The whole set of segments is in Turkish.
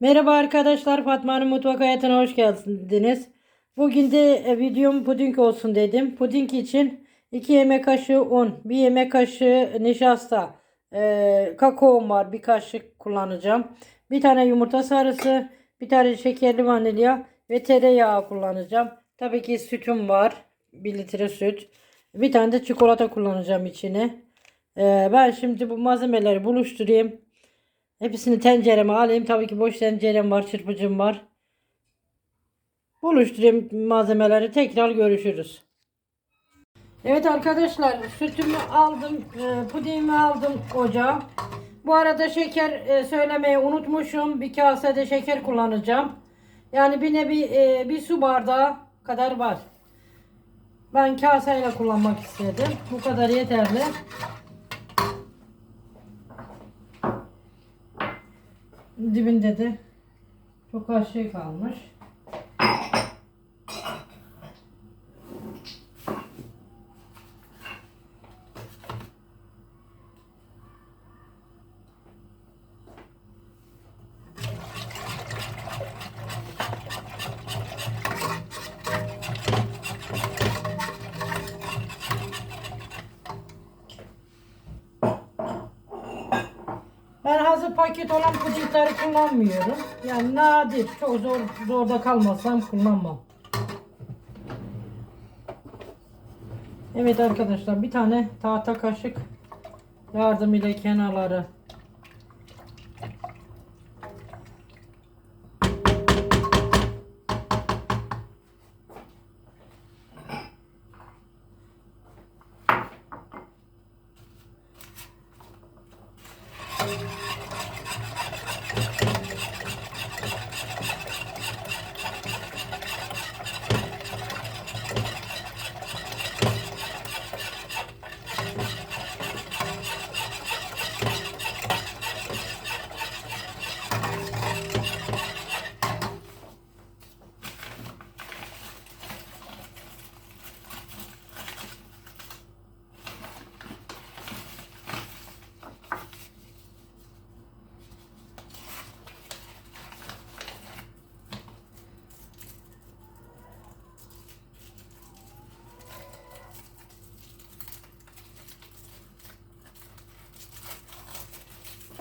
Merhaba arkadaşlar, Fatma'nın mutfak hayatına hoş geldiniz. Bugün de e, videom puding olsun dedim. Puding için 2 yemek kaşığı un, 1 yemek kaşığı nişasta, e, kakaom var, bir kaşık kullanacağım. Bir tane yumurta sarısı, bir tane şekerli vanilya ve tereyağı kullanacağım. Tabii ki sütüm var, 1 litre süt. Bir tane de çikolata kullanacağım içine. E, ben şimdi bu malzemeleri buluşturayım. Hepsini tencereme alayım. Tabii ki boş tencerem var, çırpıcım var. Buluşturayım malzemeleri. Tekrar görüşürüz. Evet arkadaşlar sütümü aldım. E, pudingimi aldım ocağa. Bu arada şeker e, söylemeyi unutmuşum. Bir kasede şeker kullanacağım. Yani bir nevi e, bir su bardağı kadar var. Ben kaseyle kullanmak istedim. Bu kadar yeterli. Dibinde de çok az şey kalmış. Ben hazır paket olan pudingleri kullanmıyorum. Yani nadir, çok zor zorda kalmasam kullanmam. Evet arkadaşlar bir tane tahta kaşık yardımıyla kenarları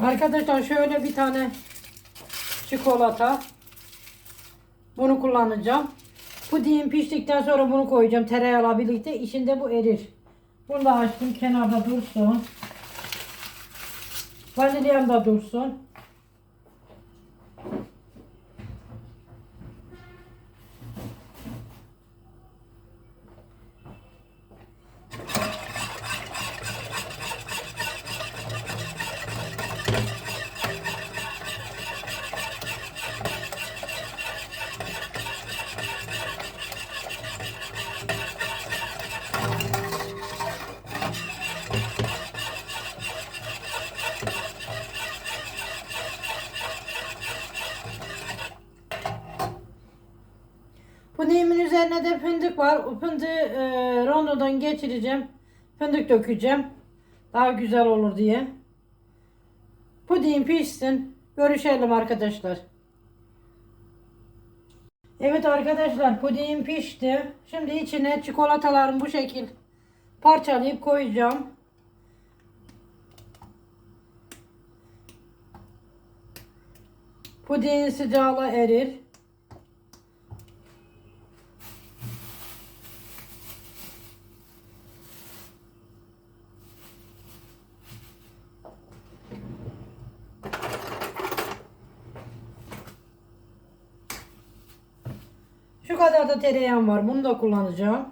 Arkadaşlar şöyle bir tane çikolata. Bunu kullanacağım. Pudingin piştikten sonra bunu koyacağım tereyağıyla birlikte. İçinde bu erir. Bunu da açtım kenarda dursun. Vanilyam da dursun. Üzerine de fındık var. O fındığı e, rondodan geçireceğim. Fındık dökeceğim. Daha güzel olur diye. Pudingim pişsin. Görüşelim arkadaşlar. Evet arkadaşlar pudingim pişti. Şimdi içine çikolatalarımı bu şekil parçalayıp koyacağım. Pudingin sıcağıyla erir. Şu kadar da tereyağım var. Bunu da kullanacağım.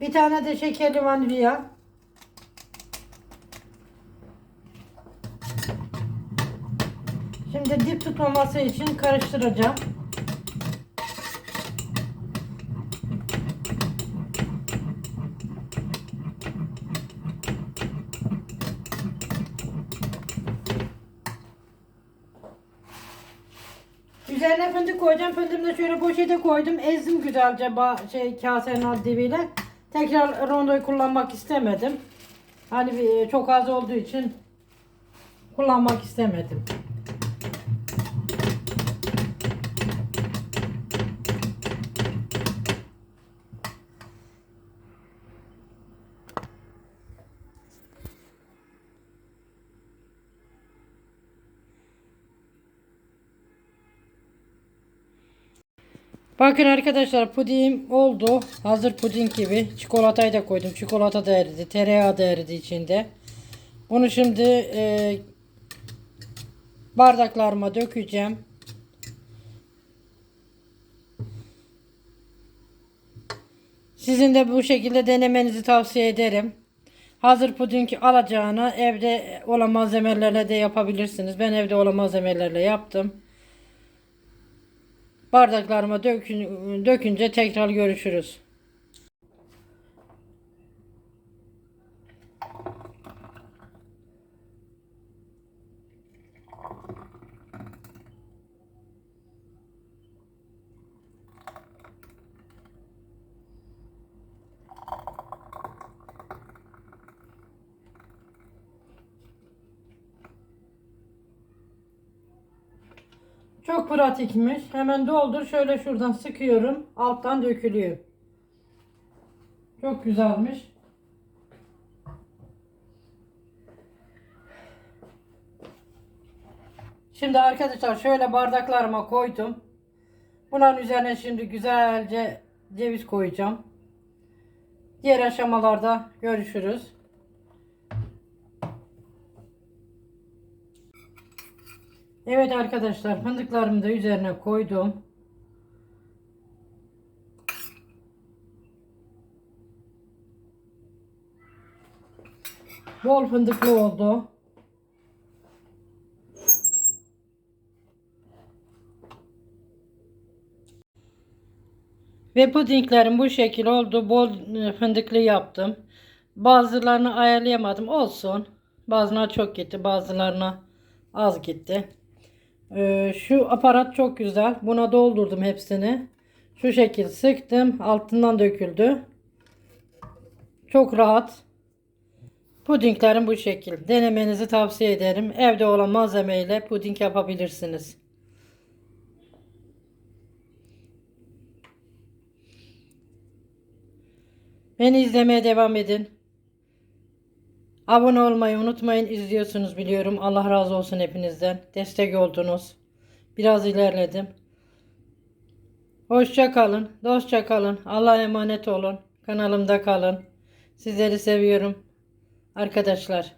Bir tane de şekerli vanilya. Şimdi dip tutmaması için karıştıracağım. Üzerine fındık koyacağım. Fındığımı da şöyle poşete koydum. Ezdim güzelce şey kasenin alt dibiyle. Tekrar rondoyu kullanmak istemedim. Hani bir- çok az olduğu için kullanmak istemedim. Bakın arkadaşlar pudiğim oldu. Hazır puding gibi. Çikolatayı da koydum. Çikolata da eridi. Tereyağı da eridi içinde. Bunu şimdi e, bardaklarıma dökeceğim. Sizin de bu şekilde denemenizi tavsiye ederim. Hazır puding alacağına evde olan malzemelerle de yapabilirsiniz. Ben evde olan malzemelerle yaptım. Bardaklarıma dökün, dökünce tekrar görüşürüz. Çok pratikmiş. Hemen doldur. Şöyle şuradan sıkıyorum. Alttan dökülüyor. Çok güzelmiş. Şimdi arkadaşlar şöyle bardaklarıma koydum. Bunun üzerine şimdi güzelce ceviz koyacağım. Diğer aşamalarda görüşürüz. Evet arkadaşlar fındıklarımı da üzerine koydum. Bol fındıklı oldu. Ve pudinglerim bu şekil oldu. Bol e, fındıklı yaptım. Bazılarını ayarlayamadım. Olsun. Bazılarına çok gitti. Bazılarına az gitti. Ee, şu aparat çok güzel. Buna doldurdum hepsini. Şu şekil sıktım. Altından döküldü. Çok rahat. Pudinglerim bu şekil. Denemenizi tavsiye ederim. Evde olan malzemeyle puding yapabilirsiniz. Beni izlemeye devam edin. Abone olmayı unutmayın. İzliyorsunuz biliyorum. Allah razı olsun hepinizden. Destek oldunuz. Biraz ilerledim. Hoşça kalın. Dostça kalın. Allah'a emanet olun. Kanalımda kalın. Sizleri seviyorum. Arkadaşlar.